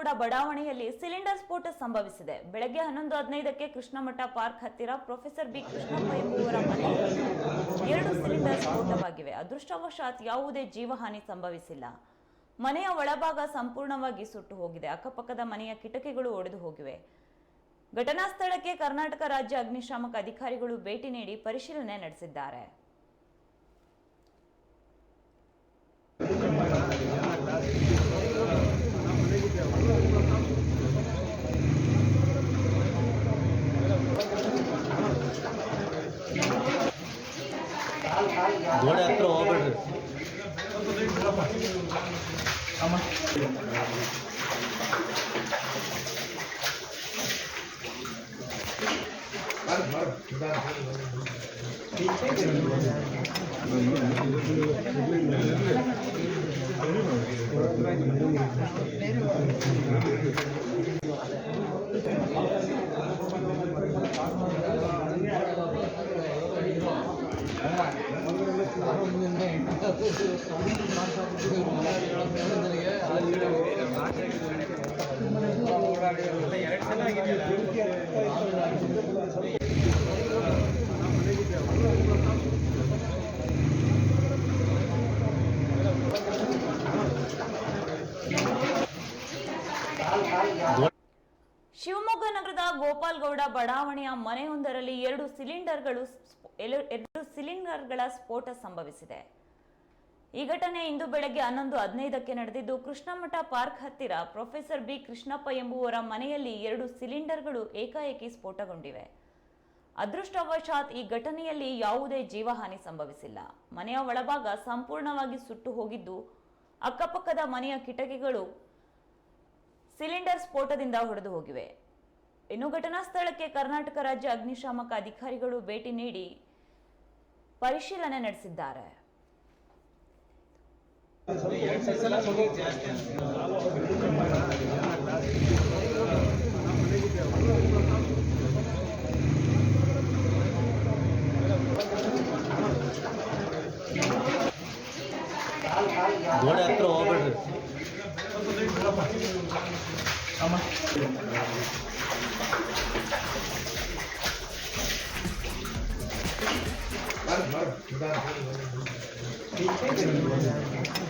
ಗೋಪಾಲ್ಗೌಡ ಬಡಾವಣೆಯಲ್ಲಿ ಸಿಲಿಂಡರ್ ಸ್ಫೋಟ ಸಂಭವಿಸಿದೆ. ಬೆಳಗ್ಗೆ ಹನ್ನೊಂದು ಹದಿನೈದಕ್ಕೆ ಕೃಷ್ಣಮಠ ಪಾರ್ಕ್ ಹತ್ತಿರ ಪ್ರೊಫೆಸರ್ ಬಿ ಕೃಷ್ಣಪ್ಪ ಎಂಬುವರ ಮನೆಯಲ್ಲಿ ಎರಡು ಸಿಲಿಂಡರ್ ಸ್ಫೋಟವಾಗಿವೆ. ಅದೃಷ್ಟವಶಾತ್ ಯಾವುದೇ ಜೀವಹಾನಿ ಸಂಭವಿಸಿಲ್ಲ. ಮನೆಯ ಒಳಭಾಗ ಸಂಪೂರ್ಣವಾಗಿ ಸುಟ್ಟು ಹೋಗಿದೆ. ಅಕ್ಕಪಕ್ಕದ ಮನೆಯ ಕಿಟಕಿಗಳು ಒಡೆದು ಹೋಗಿವೆ. ಘಟನಾ ಸ್ಥಳಕ್ಕೆ ಕರ್ನಾಟಕ ರಾಜ್ಯ ಅಗ್ನಿಶಾಮಕ ಅಧಿಕಾರಿಗಳು ಭೇಟಿ ನೀಡಿ ಪರಿಶೀಲನೆ ನಡೆಸಿದ್ದಾರೆ. ಗೋಡೆ ಹತ್ರ ಹೋಗ್ಬೇಡ್ರಿ ಶಿವಮೊಗ್ಗ ನಗರದ ಗೋಪಾಲ್ಗೌಡ ಬಡಾವಣೆಯ ಮನೆಯೊಂದರಲ್ಲಿ ಎರಡು ಸಿಲಿಂಡರ್ಗಳು ಎರಡು ಸಿಲಿಂಡರ್ಗಳ ಸ್ಫೋಟ ಸಂಭವಿಸಿದೆ. ಈ ಘಟನೆ ಇಂದು ಬೆಳಗ್ಗೆ ಹನ್ನೊಂದು ಹದಿನೈದಕ್ಕೆ ನಡೆದಿದ್ದು, ಕೃಷ್ಣಮಠ ಪಾರ್ಕ್ ಹತ್ತಿರ ಪ್ರೊಫೆಸರ್ ಬಿ ಕೃಷ್ಣಪ್ಪ ಎಂಬುವರ ಮನೆಯಲ್ಲಿ ಎರಡು ಸಿಲಿಂಡರ್ಗಳು ಏಕಾಏಕಿ ಸ್ಫೋಟಗೊಂಡಿವೆ. ಅದೃಷ್ಟವಶಾತ್ ಈ ಘಟನೆಯಲ್ಲಿ ಯಾವುದೇ ಜೀವಹಾನಿ ಸಂಭವಿಸಿಲ್ಲ. ಮನೆಯ ಒಳಭಾಗ ಸಂಪೂರ್ಣವಾಗಿ ಸುಟ್ಟು ಹೋಗಿದ್ದು, ಅಕ್ಕಪಕ್ಕದ ಮನೆಯ ಕಿಟಕಿಗಳು ಸಿಲಿಂಡರ್ ಸ್ಫೋಟದಿಂದ ಹೊಡೆದು ಹೋಗಿವೆ. ಇನ್ನು ಘಟನಾ ಸ್ಥಳಕ್ಕೆ ಕರ್ನಾಟಕ ರಾಜ್ಯ ಅಗ್ನಿಶಾಮಕ ಅಧಿಕಾರಿಗಳು ಭೇಟಿ ನೀಡಿ ಪರಿಶೀಲನೆ ನಡೆಸಿದ್ದಾರೆ. ಗೋಡೆ ಹತ್ರ ಹೋಗ್ಬೇಡ್ರಿ Thank you.